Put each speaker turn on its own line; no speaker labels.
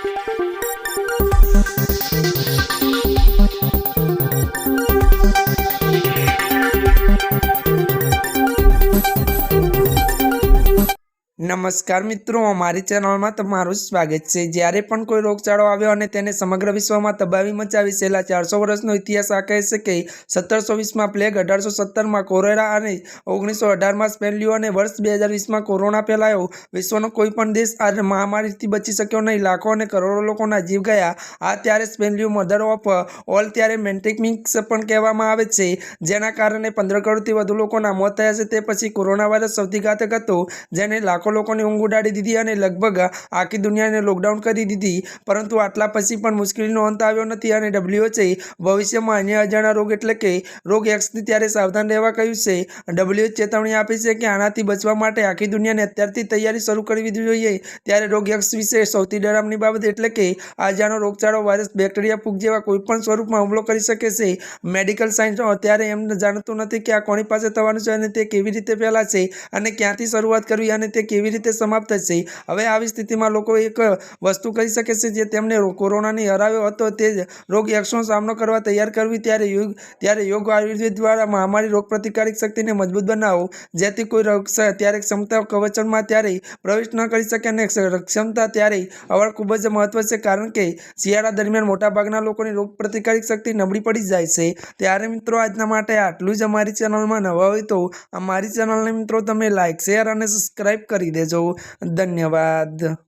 Thank you. નમસ્કાર મિત્રો, અમારી ચેનલમાં તમારું સ્વાગત છે. જ્યારે પણ કોઈ રોગચાળો આવ્યો અને તેને સમગ્ર વિશ્વમાં તબાહી મચાવી છેલ્લા ચારસો વર્ષનો ઇતિહાસ આ કહે છે કે સત્તરસો વીસમાં પ્લેગ, અઢારસો સત્તરમાં કોરેરા અને ઓગણીસો અઢારમાં સ્પેનલ્યુ અને વર્ષ બે હજાર વીસમાં કોરોના ફેલાયો. વિશ્વનો કોઈ પણ દેશ આ મહામારીથી બચી શક્યો નહીં. લાખો અને કરોડો લોકોના જીવ ગયા. આ ત્યારે સ્પેનલ્યુ મધર ઓફ ઓલ ત્યારે મેન્ટેકમિક્સ પણ કહેવામાં આવે છે. જેના કારણે પંદર કરોડથી વધુ લોકોના મોત થયા છે. તે પછી કોરોના વાયરસ સૌથી ઘાતક હતો, જેને લાખો લોકોની ઊંઘ ઉડાડી દીધી અને લગભગ આખી દુનિયાને લોકડાઉન કરી દીધી. પરંતુ આટલા પછી પણ મુશ્કેલીનો અંત આવ્યો નથી અને ડબ્લ્યુએચએ ભવિષ્યમાં અન્ય અજાણા રોગ એટલે કે રોગ એક્સથી ત્યારે સાવધાન રહેવા કહ્યું છે. ડબ્લ્યુએચ ચેતવણી આપી છે કે આનાથી બચવા માટે આખી દુનિયાને અત્યારથી તૈયારી શરૂ કરવી જોઈએ. ત્યારે રોગ એક્સ વિશે સૌથી ડરામની બાબત એટલે કે આજાનો રોગચાળો વાયરસ, બેક્ટેરિયા, ફૂગ જેવા કોઈપણ સ્વરૂપમાં હુમલો કરી શકે છે. મેડિકલ સાયન્સ અત્યારે એમ જાણતું નથી કે આ કોની પાસે થવાનું છે અને તે કેવી રીતે ફેલાશે અને ક્યાંથી શરૂઆત કરવી અને તે કેવી રીતે સમાપ્ત થશે? હવે આવી સ્થિતિમાં લોકો એક વસ્તુ કરી શકે છે જે તેમને કોરોનાની હરાવ્યો હતો તે રોગ એક્સનો સામનો કરવા તૈયાર કરવી. ત્યારે યોગ ત્યારે યોગ આયુર્વેદ દ્વારા મહામારી રોગ પ્રતિકારક શક્તિને મજબૂત બનાવો. જેથી કોઈ રોગ ત્યારે ક્ષમતા કવચનમાં ત્યારે પ્રવેશ ન કરી શકે અને ક્ષ- ક્ષમતા ત્યારે અવળ ખૂબ જ મહત્વ છે. કારણ કે શિયાળા દરમિયાન મોટાભાગના લોકોની રોગ પ્રતિકારક શક્તિ નબળી પડી જાય છે. ત્યારે મિત્રો, આજના માટે આટલું જ અમારી ચેનલમાં નવા હોય તો અમારી ચેનલને મિત્રો, તમે લાઇક શેર અને સબસ્ક્રાઈબ કરી દેજો ધન્યવાદ.